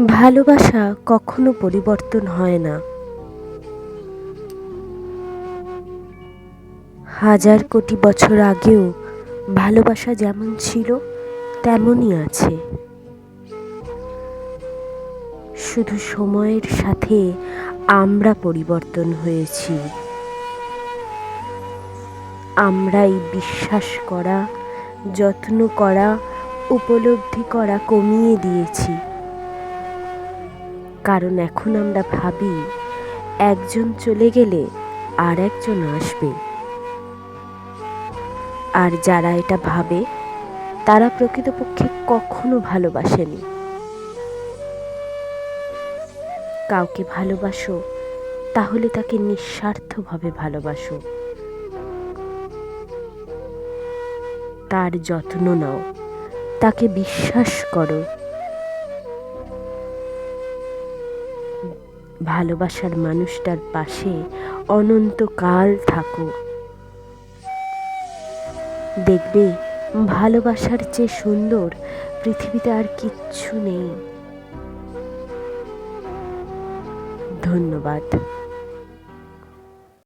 ভালোবাসা কখনো পরিবর্তন হয় না। হাজার কোটি বছর আগেও ভালোবাসা যেমন ছিল, তেমনই আছে। শুধু সময়ের সাথে আমরা পরিবর্তন হয়েছি। আমরাই বিশ্বাস করা, যত্ন করা, উপলব্ধি করা কমিয়ে দিয়েছি। কারণ এখন আমরা ভাবি, একজন চলে গেলে আর একজন আসবে। আর যারা এটা ভাবে, তারা প্রকৃতপক্ষে কখনো ভালোবাসেনি। কাউকে ভালোবাসো, তাহলে তাকে নিঃস্বার্থভাবে ভালোবাসো। তার যত্ন নাও, তাকে বিশ্বাস করো। ভালোবাসার মানুষটার পাশে অনন্তকাল থাকো দেখবে ভালোবাসার চেয়ে সুন্দর পৃথিবীতে আর কিচ্ছু নেই। ধন্যবাদ।